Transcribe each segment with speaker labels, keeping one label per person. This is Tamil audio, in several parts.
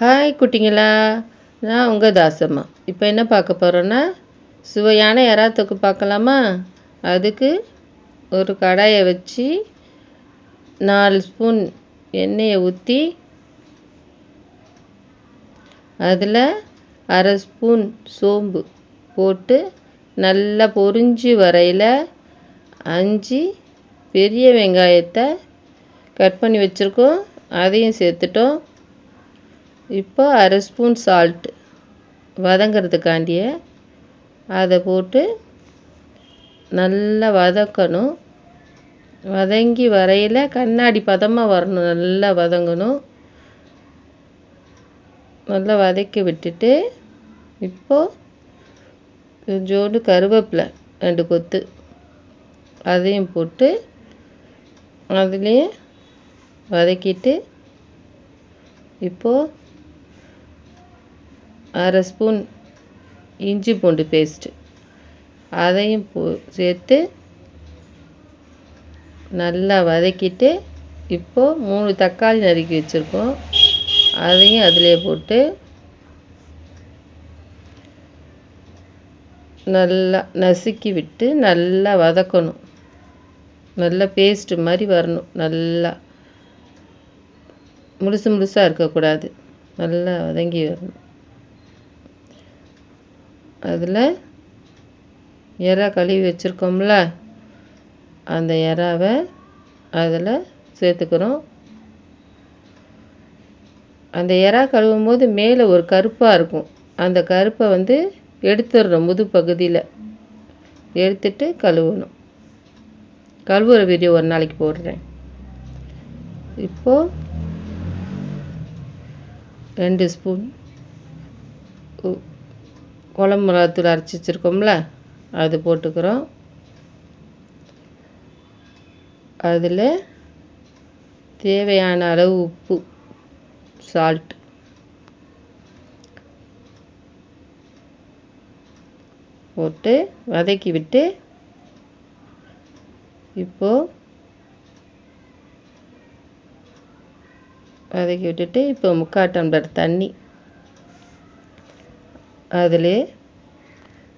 Speaker 1: ஹாய் குட்டிங்களா. நான் உங்கள் தாசம்மா. இப்போ என்ன பார்க்க போகிறோன்னா சுவையான எறா தொக்கு பார்க்கலாமா? அதுக்கு ஒரு கடாயை வச்சு நாலு ஸ்பூன் எண்ணெயை ஊற்றி அதில் அரை ஸ்பூன் சோம்பு போட்டு நல்லா பொறிஞ்சி வரையில் அஞ்சு பெரிய வெங்காயத்தை கட் பண்ணி வச்சுருக்கோம். அதையும் சேர்த்துட்டோம். இப்போ அரை ஸ்பூன் சால்ட்டு வதங்கிறதுக்காண்டிய அதை போட்டு நல்லா வதக்கணும். வதங்கி வரையில் கண்ணாடி பதமாக வரணும். நல்லா வதங்கணும். நல்லா வதக்கி விட்டுட்டு இப்போது கொஞ்சோண்டு கருவேப்பிலை ரெண்டு கொத்து. அதையும் போட்டு அதுலேயே வதக்கிட்டு இப்போது அரை ஸ்பூன் இஞ்சி பூண்டு பேஸ்ட்டு அதையும் போ சேர்த்து நல்லா வதக்கிட்டு இப்போது மூணு தக்காளி நறுக்கி வச்சுருக்கோம். அதையும் அதிலே போட்டு நல்லா நசுக்கி விட்டு நல்லா வதக்கணும். நல்லா பேஸ்ட்டு மாதிரி வரணும். நல்லா முழுசு முழுசாக இருக்கக்கூடாது. நல்லா வதங்கி வரணும். அதில் எறா கழுவி வச்சுருக்கோம்ல அந்த எறாவை அதில் சேர்த்துக்கிறோம். அந்த எறா கழுவும் போது மேலே ஒரு கருப்பாக இருக்கும். அந்த கருப்பை வந்து எடுத்துடுறோம் முது பகுதியில். எடுத்துட்டு கழுவணும். கழுவுற வீடியோ ஒரு நாளைக்கு போடுறேன். இப்போது ரெண்டு ஸ்பூன் குழம்பு மிளகாத்தூள் அரைச்சி வச்சுருக்கோம்ல அது போட்டுக்கிறோம். அதில் தேவையான அளவு உப்பு சால்ட் போட்டு வதக்கி விட்டு இப்போது வதக்கி விட்டுட்டு இப்போ முக்கால் டம்ளர் தண்ணி அதில்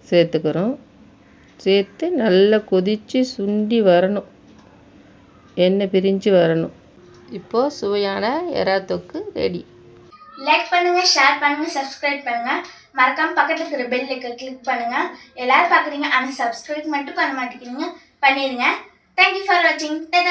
Speaker 1: சேர்த்துக்கிறோம். சேர்த்து நல்லா கொதித்து சுண்டி வரணும். எண்ணெய் பிரிஞ்சு வரணும். இப்போது சுவையான எறா தொக்கு ரெடி
Speaker 2: லைக் பண்ணுங்க ஷேர் பண்ணுங்க சப்ஸ்கிரைப் பண்ணுங்க. மறக்காம பக்கத்துல இருக்கிற பெல் கிளிக் பண்ணுங்க. எல்லாரும் பாக்குறீங்க ஆனா சப்ஸ்கிரைப் மட்டும் பண்ண மாட்டேங்கிறீங்க. பண்ணிருங்க தேங்க்யூ ஃபார் வாட்சிங் பாய்